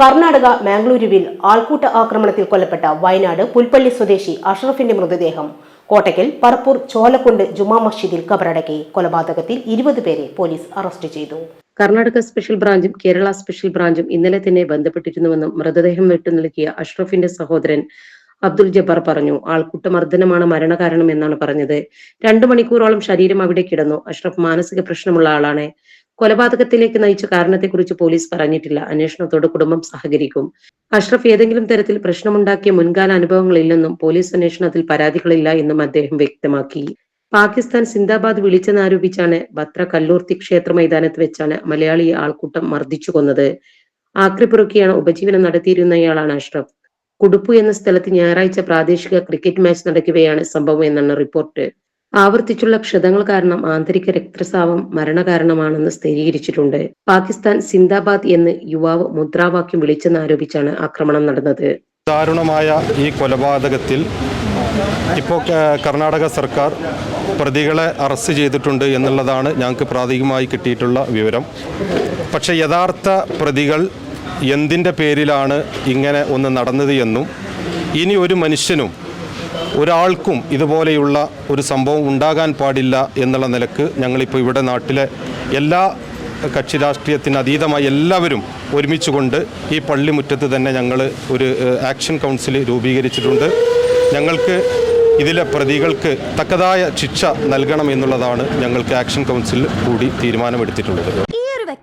കർണാടക മാംഗ്ലൂരുവിൽ ആൾക്കൂട്ട ആക്രമണത്തിൽ കൊല്ലപ്പെട്ട വയനാട് പുൽപ്പള്ളി സ്വദേശി അഷ്റഫിന്റെ മൃതദേഹം. കോട്ടയ്ക്കൽ പറപ്പൂർ ചോലക്കുണ്ട് ജുമാ മസ്ജിദിൽ കബറടക്കി കൊലപാതകത്തിൽ ഇരുപത് പേരെ പോലീസ് അറസ്റ്റ് ചെയ്തു. കർണാടക സ്പെഷ്യൽ ബ്രാഞ്ചും കേരള സ്പെഷ്യൽ ബ്രാഞ്ചും ഇന്നലെ തന്നെ ബന്ധപ്പെട്ടിരുന്നുവെന്നും മൃതദേഹം വിട്ടു നൽകിയ അഷ്റഫിന്റെ സഹോദരൻ അബ്ദുൽ ജബ്ബാർ പറഞ്ഞു. ആൾക്കൂട്ട മർദ്ദനമാണ് മരണകാരണം എന്നാണ് പറഞ്ഞത്. രണ്ടു മണിക്കൂറോളം ശരീരം അവിടെ കിടന്നു. അഷ്റഫ് മാനസിക പ്രശ്നമുള്ള ആളാണ്. കൊലപാതകത്തിലേക്ക് നയിച്ച കാരണത്തെക്കുറിച്ച് പോലീസ് പറഞ്ഞിട്ടില്ല. അന്വേഷണത്തോട് കുടുംബം സഹകരിക്കും. അഷ്റഫ് ഏതെങ്കിലും തരത്തിൽ പ്രശ്നമുണ്ടാക്കിയ മുൻകാല അനുഭവങ്ങളില്ലെന്നും പോലീസ് അന്വേഷണത്തിൽ പരാതികളില്ല എന്നും അദ്ദേഹം വ്യക്തമാക്കി. പാകിസ്ഥാൻ സിന്ദാബാദ് വിളിച്ചെന്നാരോപിച്ചാണ് ബത്ര കല്ലൂർത്തി ക്ഷേത്ര മൈതാനത്ത് വെച്ചാണ് മലയാളിയെ ആൾക്കൂട്ടം മർദ്ദിച്ചു കൊന്നത്. ആക്രിപ്പുറക്കിയാണ് ഉപജീവനം നടത്തിയിരുന്നയാളാണ് അഷ്റഫ്. കുടുപ്പു എന്ന സ്ഥലത്ത് ഞായറാഴ്ച പ്രാദേശിക ക്രിക്കറ്റ് മാച്ച് നടക്കുകയാണ് സംഭവം എന്നാണ് റിപ്പോർട്ട്. ആവർത്തിച്ചുള്ള ക്ഷതങ്ങൾ കാരണം ആന്തരിക രക്തസ്രാവം മരണകാരണമാണെന്ന് സ്ഥിരീകരിച്ചിട്ടുണ്ട്. പാകിസ്ഥാൻ സിന്ദാബാദ് എന്ന് യുവാവ് മുദ്രാവാക്യം വിളിച്ചെന്നാരോപിച്ചാണ് ആക്രമണം നടന്നത്. ദാരുണമായ ഈ കൊലപാതകത്തിൽ ഇപ്പോൾ കർണാടക സർക്കാർ പ്രതികളെ അറസ്റ്റ് ചെയ്തിട്ടുണ്ട് എന്നുള്ളതാണ് ഞങ്ങൾക്ക് പ്രാഥമികമായി കിട്ടിയിട്ടുള്ള വിവരം. പക്ഷെ യഥാർത്ഥ പ്രതികൾ എന്തിന്റെ പേരിലാണ് ഇങ്ങനെ ഒന്ന് നടന്നത് എന്നും ഇനി ഒരു മനുഷ്യനും ഒരാൾക്കും ഇതുപോലെയുള്ള ഒരു സംഭവം ഉണ്ടാകാൻ പാടില്ല എന്നുള്ള നിലയ്ക്ക് ഞങ്ങളിപ്പോൾ ഇവിടെ നാട്ടിലെ എല്ലാ കക്ഷി രാഷ്ട്രീയത്തിന് അതീതമായി എല്ലാവരും ഒരുമിച്ചുകൊണ്ട് ഈ പള്ളിമുറ്റത്ത് തന്നെ ഞങ്ങൾ ഒരു ആക്ഷൻ കൗൺസിൽ രൂപീകരിച്ചിട്ടുണ്ട്. ഞങ്ങൾക്ക് ഇതിലെ പ്രതികൾക്ക് തക്കതായ ശിക്ഷ നൽകണം എന്നുള്ളതാണ് ഞങ്ങൾക്ക് ആക്ഷൻ കൗൺസിൽ കൂടി തീരുമാനമെടുത്തിട്ടുള്ളത്.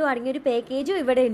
അടങ്ങിയ ഒരു പാക്കേജും ഇവിടെ ഉണ്ട്.